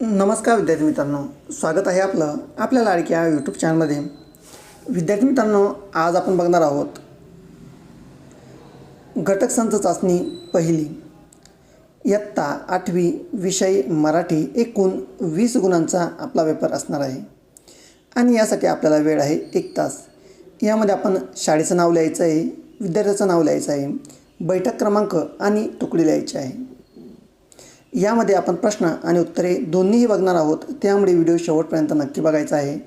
नमस्कार विद्यार्थी मित्रांनो. स्वागत आहे आपलं आपल्या लाडक्या यूट्यूब चॅनलमध्ये विद्यार्थी मित्रांनो आज आपण बघणार आहोत घटक संच चाचणी पहिली. इयत्ता आठवी विषय मराठी एकूण वीस गुणांचा आपला पेपर असणार आहे. आणि यासाठी आपल्याला वेळ आहे एक तास. यामध्ये आपण शाळेचं नाव लिहायचं आहे विद्यार्थ्याचं नाव लिहायचं आहे बैठक क्रमांक आणि तुकडी लिहायची आहे. यामध्ये आपण प्रश्न आणि उत्तरे दोन्हीही बघणार आहोत. त्यामुळे व्हिडिओ शेवटपर्यंत नक्की बघायचा आहे.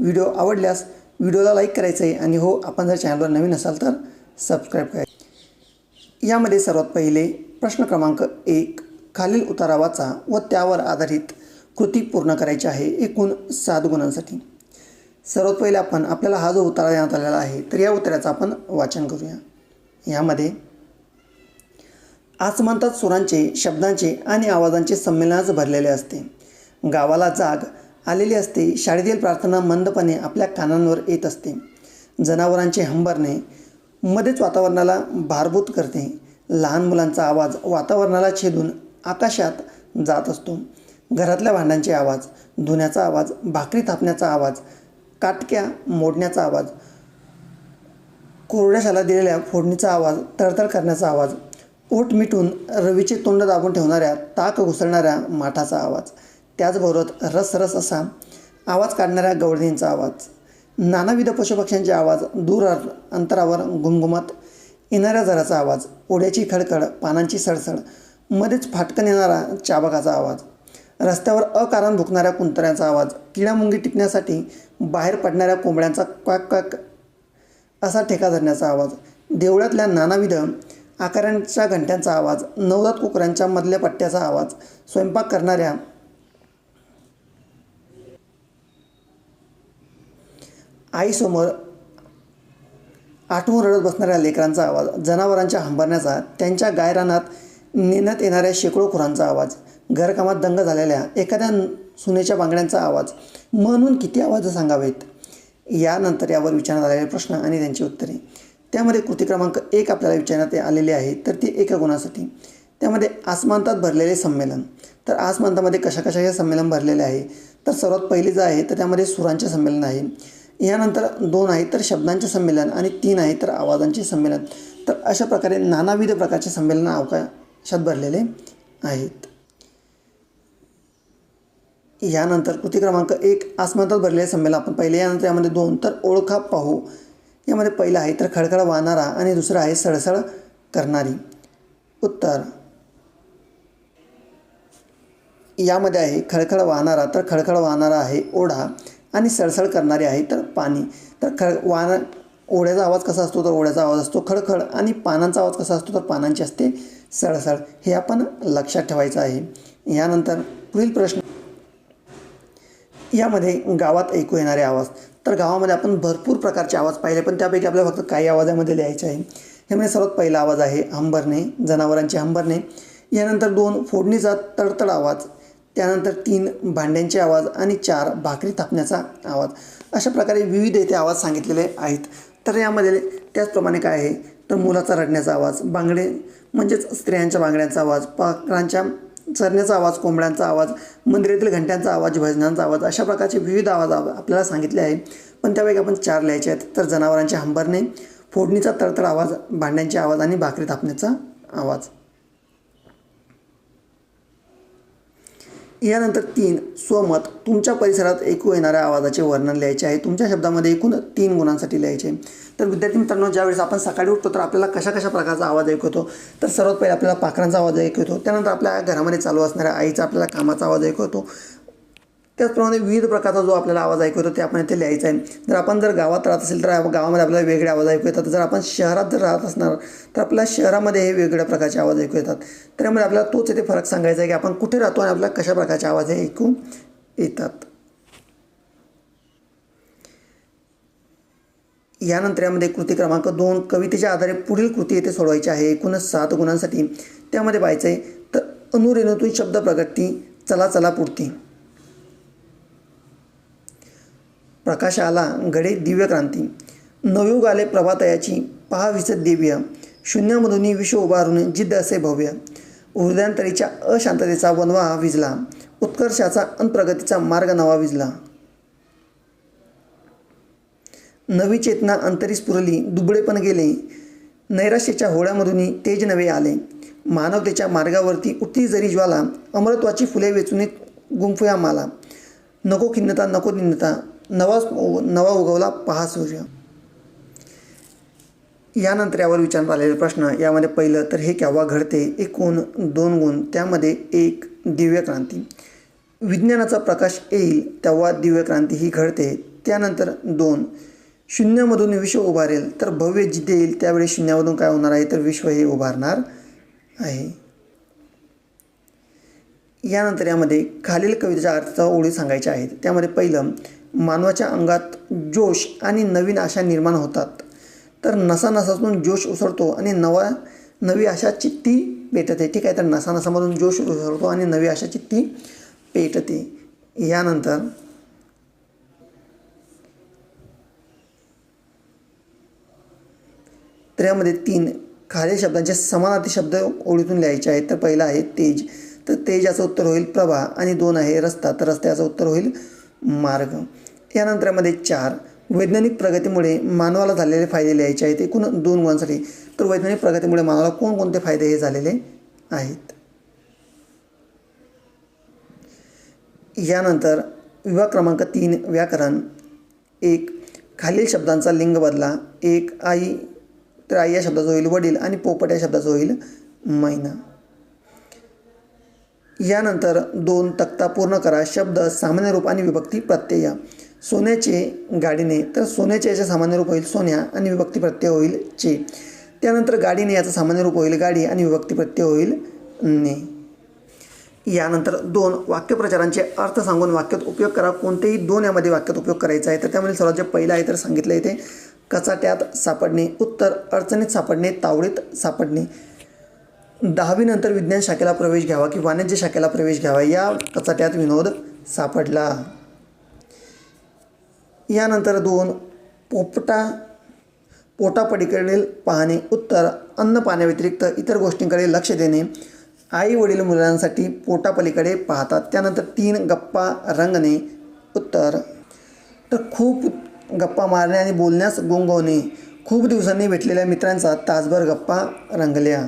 व्हिडिओ आवडल्यास व्हिडिओला लाईक करायचं आहे आणि हो आपण जर चॅनलवर नवीन असाल तर सबस्क्राईब करायचं यामध्ये सर्वात पहिले प्रश्न क्रमांक एक खालील उतारा वाचा व त्यावर आधारित कृती पूर्ण करायची आहे एकूण सात गुणांसाठी. सर्वात पहिले आपण आपल्याला हा जो उतारा देण्यात आलेला आहे तर या उताराचं आपण वाचन करूया. यामध्ये आसमंतात सुरांचे शब्दांचे आणि आवाजांचे संमेलनच भरलेले असते. गावाला जाग आलेली असते शाळेतील प्रार्थना मंदपणे आपल्या कानांवर येत असते. जनावरांचे हंबरणे मध्येच वातावरणाला भारभूत करते. लहान मुलांचा आवाज वातावरणाला छेदून आकाशात जात असतो. घरातल्या भांड्यांचे आवाज धुण्याचा आवाज भाकरी थापण्याचा आवाज काटक्या मोडण्याचा आवाज कोरड्याशाला दिलेल्या फोडणीचा आवाज तडतड करण्याचा आवाज ओट मिटून रवीचे तोंड दाबून ठेवणाऱ्या ताक घुसळणाऱ्या माठाचा आवाज. त्याचबरोबर रसरस असा आवाज काढणाऱ्या गवळणींचा आवाज. नानाविध पशुपक्ष्यांचे आवाज दूर अंतरावर घुमघुमत येणाऱ्या झराचा आवाज ओढ्याची खडखड पानांची सडसड मध्येच फाटकन येणारा चाबकाचा आवाज रस्त्यावर अकारण भुकणाऱ्या कुंतऱ्यांचा आवाज किडामुंगी टिपण्यासाठी बाहेर पडणाऱ्या कोंबड्यांचा क्वाक क्वाक असा ठेका धरण्याचा आवाज देवळातल्या नानाविध आकारांच्या घंट्यांचा आवाज नवजात कुकरांच्या मधल्या पट्ट्याचा आवाज स्वयंपाक करणाऱ्या आईसमोर आठवून रडत बसणाऱ्या लेकरांचा आवाज जनावरांच्या हंबरण्याचा त्यांच्या गायरानात नेण्यात येणाऱ्या शेकडो खुरांचा आवाज घरकामात दंग झालेल्या एखाद्या सुनेच्या बांगड्यांचा आवाज. म्हणून किती आवाज सांगावेत? यानंतर यावर विचारण्यात आलेले प्रश्न आणि त्यांची उत्तरे. त्यामध्ये कृती क्रमांक एक आपल्याला विचारण्यात आलेली आहे तर ती एका गुणासाठी. त्यामध्ये आसमांतात भरलेले संमेलन. तर आसमांतामध्ये कशा कशा हे संमेलन भरलेले आहे? तर सर्वात पहिली जे आहे तर त्यामध्ये सुरांचे संमेलन आहे. यानंतर दोन आहे तर शब्दांचे संमेलन आणि तीन आहे तर आवाजांचे संमेलन. तर अशा प्रकारे नानाविध प्रकारचे संमेलन अवकाशात भरलेले आहेत. यानंतर कृती क्रमांक एक आसमानतात भरलेले संमेलन आपण पहिले. यानंतर यामध्ये दोन तर ओळखा पाहू. यामध्ये पहिलं आहे तर खळखळ वाहणारा आणि दुसरं आहे सळसळ करणारी. उत्तर. यामध्ये आहे खळखळ वाहणारा तर खळखळ वाहणारा आहे ओढा आणि सळसळ करणारी आहे तर पाणी. तर खळ वाहना ओढ्याचा आवाज कसा असतो तर ओढ्याचा आवाज असतो खळखळ आणि पानांचा आवाज कसा असतो तर पानांची असते सळसळ हे आपण लक्षात ठेवायचं आहे. यानंतर पुढील प्रश्न. यामध्ये गावात ऐकू येणारे आवाज. तर गावामध्ये आपण भरपूर प्रकारचे आवाज पाहिले पण त्यापैकी आपल्याला फक्त काही आवाजामध्ये लिहायचे आहे. ह्यामध्ये सर्वात पहिला आवाज आहे हंबरणे जनावरांचे हंबरणे. यानंतर दोन फोडणीचा तडतड आवाज त्यानंतर तीन भांड्यांचे आवाज आणि चार भाकरी थापण्याचा आवाज. अशा प्रकारे विविध येथे आवाज सांगितलेले आहेत. तर यामध्ये त्याचप्रमाणे काय आहे? तर मुलाचा रडण्याचा आवाज बांगडे म्हणजेच स्त्रियांच्या बांगड्यांचा आवाज पाखरांच्या चरण्याचा आवाज कोंबड्यांचा आवाज मंदिरातील घंट्यांचा आवाज भजनांचा आवाज अशा प्रकारचे विविध आवाज आपल्याला सांगितले आहे पण त्यापैकी आपण चार लिहायचे आहेत. तर जनावरांचे हंबरणे फोडणीचा तडतड आवाज भांड्यांचे आवाज आणि भाकरी थापण्याचा आवाज. यानंतर तीन स्वमत. तुमच्या परिसरात ऐकू येणाऱ्या आवाजाचे वर्णन लिहायचे आहे. तुमच्या शब्दामध्ये एकूण तीन गुणांसाठी लिहायचे. आहे. तर विद्यार्थी मित्रांनो ज्यावेळेस आपण सकाळी उठतो तर आपल्याला कशा कशा प्रकारचा आवाज ऐकू येतो? तर सर्वात पहिले आपल्याला पाखरांचा आवाज ऐकू येतो. त्यानंतर आपल्या घरामध्ये चालू असणाऱ्या आईचा आपल्याला कामाचा आवाज ऐकू येतो. त्याचप्रमाणे विविध प्रकारचा जो आपल्याला आवाज ऐकू येतो ते आपण इथे लिहायचा आहे. जर आपण जर गावात राहत असेल तर गावामध्ये आपल्याला वेगळे आवाज ऐकू येतात. जर आपण शहरात जर राहत असणार तर आपल्या शहरामध्ये हे वेगवेगळ्या प्रकारचे आवाज ऐकू येतात. त्यामुळे आपल्याला तोच इथे फरक सांगायचा आहे की आपण कुठे राहतो आणि आपल्याला कशा प्रकारचे आवाज हे ऐकू येतात. यानंतर यामध्ये कृती क्रमांक दोन कवितेच्या आधारे पुढील कृती येथे सोडवायची आहे. एकूणच सात गुणांसाठी त्यामध्ये पाहायचं आहे तर अनुरेणूतून शब्द प्रगती चला चला पुरती प्रकाश आला घडे दिव्य क्रांती. नवयुग आले प्रभातयाची पहा विसत देव्य. शून्यामधून विश्व उभारून जिद्द असे भव्य. हृदयांतरीच्या अशांततेचा वनवा विजला. उत्कर्षाचा अन प्रगतीचा मार्ग नवा विजला. नवी चेतना अंतरी स्फुरली दुबळेपण गेले. नैराश्याच्या होळ्यामधूनही तेज नवे आले. मानवतेच्या मार्गावरती उठती जरी ज्वाला अमरत्वाची फुले वेचून गुंफया माला. नको खिन्नता नको निन्नता नवा नवा उगवला पहा सूर्य यानंतर यावर विचारण्यात आलेले प्रश्न यामध्ये पहिलं तर हे केव्हा घडते? एकूण दोन गुण त्यामध्ये एक दिव्य क्रांती. विज्ञानाचा प्रकाश येईल तेव्हा दिव्य क्रांती ही घडते. त्यानंतर दोन शून्यामधून विश्व उभारेल तर भव्य जिथे येईल त्यावेळी शून्यामधून काय होणार आहे? तर विश्व हे उभारणार आहे. यानंतर यामध्ये खालील कवितेच्या अर्थाचा ओळी सांगायच्या आहेत. त्यामध्ये पहिलं मानवाच्या अंगात जोश आणि नवीन आशा निर्माण होतात. तर नसानसातून जोश उसळतो आणि नवा नवी आशा चित्ती पेटते. ठीक आहे तर नसानसामधून जोश उसळतो आणि नवी आशा चित्ती पेटते. यानंतर तर यामध्ये तीन खालील शब्दांचे समानार्थी शब्द ओळीतून लिहायचे आहेत. तर पहिला आहे तेज. तर तेजाचं उत्तर होईल प्रभा आणि दोन आहे रस्ता. तर रस्त्याचं उत्तर होईल मार्ग. यानंतर यामध्ये चार वैज्ञानिक प्रगतीमुळे मानवाला झालेले फायदे लिहायचे आहेत. एकूण दोन गुणांसाठी. तर वैज्ञानिक प्रगतीमुळे मानवाला कोणकोणते फायदे हे झालेले आहेत? यानंतर विभाग क्रमांक तीन व्याकरण. एक खालील शब्दांचा लिंग बदला. एक आई तर आई या शब्दाचं होईल वडील आणि पोपट या शब्दाचं होईल मैना. यानंतर दोन तक्ता पूर्ण करा. शब्द सामान्य रूप आणि विभक्ती प्रत्यय. सोन्याचे गाडीने तर सोन्याचे याचे सामान्य रूप होईल सोन्या आणि विभक्ती प्रत्यय होईल चे. त्यानंतर गाडीने याचं सामान्य रूप होईल गाडी आणि विभक्ती प्रत्यय होईल ने. यानंतर दोन वाक्यप्रचारांचे अर्थ सांगून वाक्यात उपयोग करा. कोणतेही दोन यामध्ये वाक्यात उपयोग करायचा आहे तर त्यामध्ये सर्वात जे पहिलं आहे तर सांगितलं इथे कचाट्यात सापडणे उत्तर अडचणीत सापडणे तावडीत सापडणे. दहावीनंतर विज्ञान शाखेला प्रवेश घ्यावा की वाणिज्य शाखेला प्रवेश घ्यावा या कचाट्यात विनोद सापडला. यानंतर दोन पोपटा पोटापडीकडील पाहणे उत्तर अन्न पाण्याव्यतिरिक्त इतर गोष्टींकडे लक्ष देणे. आई वडील मुलांसाठी पोटापलीकडे पाहतात. त्यानंतर तीन गप्पा रंगणे उत्तर. तर खूप गप्पा मारणे आणि बोलण्यास गोंगवणे खूप दिवसांनी भेटलेल्या मित्रांचा तासभर गप्पा रंगल्या.